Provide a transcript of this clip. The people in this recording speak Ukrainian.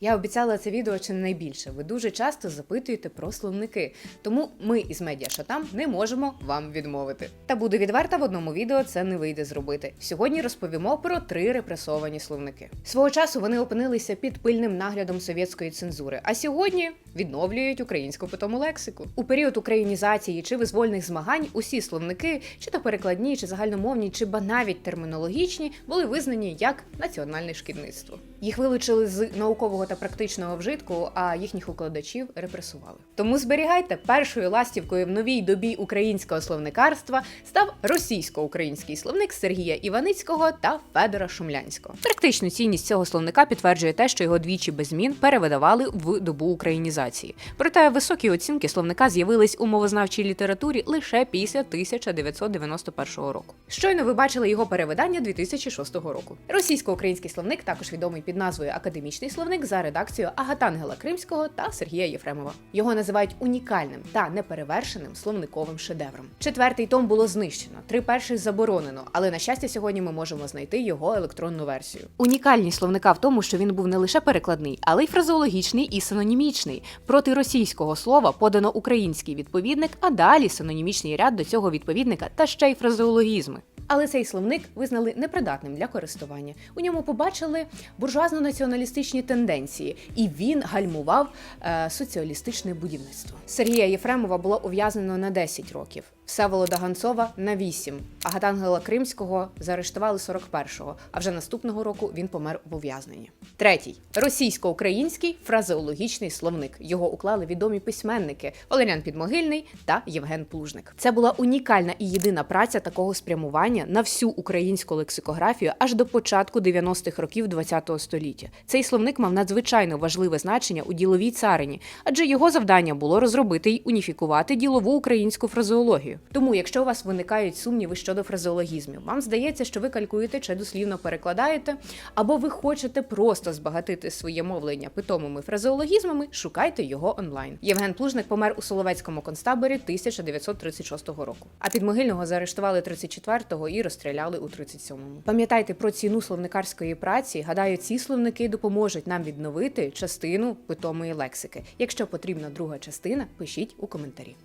Я обіцяла це відео чи не найбільше. Ви дуже часто запитуєте про словники, тому ми із медіа Шатам не можемо вам відмовити. Та буду відверта, в одному відео це не вийде зробити. Сьогодні розповімо про три репресовані словники. Свого часу вони опинилися під пильним наглядом совєтської цензури, а сьогодні відновлюють українську питому лексику. У період українізації чи визвольних змагань усі словники, чи то перекладні, чи загальномовні, чи ба навіть термінологічні, були визнані як національне шкідництво. Їх вилучили з наукового та практичного вжитку, а їхніх укладачів репресували. Тому зберігайте першою ластівкою в новій добі українського словникарства став російсько-український словник Сергія Іваницького та Федора Шумлянського. Практичну цінність цього словника підтверджує те, що його двічі без змін перевидавали в добу українізації. Проте високі оцінки словника з'явились у мовознавчій літературі лише після 1991 року. Щойно ви бачили його перевидання 2006 року. Російсько-український словник також відомий під назвою Академічний словник за редакцією Агатангела Кримського та Сергія Єфремова. Його називають унікальним та неперевершеним словниковим шедевром. Четвертий том було знищено, три перших заборонено, але на щастя, сьогодні ми можемо знайти його електронну версію. Унікальність словника в тому, що він був не лише перекладний, але й фразеологічний і синонімічний. Проти російського слова подано український відповідник, а далі синонімічний ряд до цього відповідника та ще й фразеологізми. Але цей словник визнали непридатним для користування. У ньому побачили буржуазно-націоналістичні тенденції, і він гальмував е, соціалістичне будівництво. Сергія Єфремова було ув'язнено на 10 років, Всеволода Ганцова на 8, а Гатангела Кримського заарештували 41-го, а вже наступного року він помер в ув'язненні. Третій російсько-український фразеологічний словник. Його уклали відомі письменники Валеріан Підмогильний та Євген Плужник. Це була унікальна і єдина праця такого спрямування на всю українську лексикографію аж до початку 90-х років ХХ століття. Цей словник мав надзвичайно важливе значення у діловій царині, адже його завдання було розробити й уніфікувати ділову українську фразеологію. Тому, якщо у вас виникають сумніви щодо фразеологізмів, вам здається, що ви калькуєте чи дослівно перекладаєте, або ви хочете просто збагатити своє мовлення питомими фразеологізмами, шукайте його онлайн. Євген Плужник помер у Соловецькому концтаборі 1936 року. А підмогильного заарештували 34-го і розстріляли у 37-му. Пам'ятайте про ціну словникарської праці. Гадаю, ці словники допоможуть нам відновити частину питомої лексики. Якщо потрібна друга частина, пишіть у коментарі.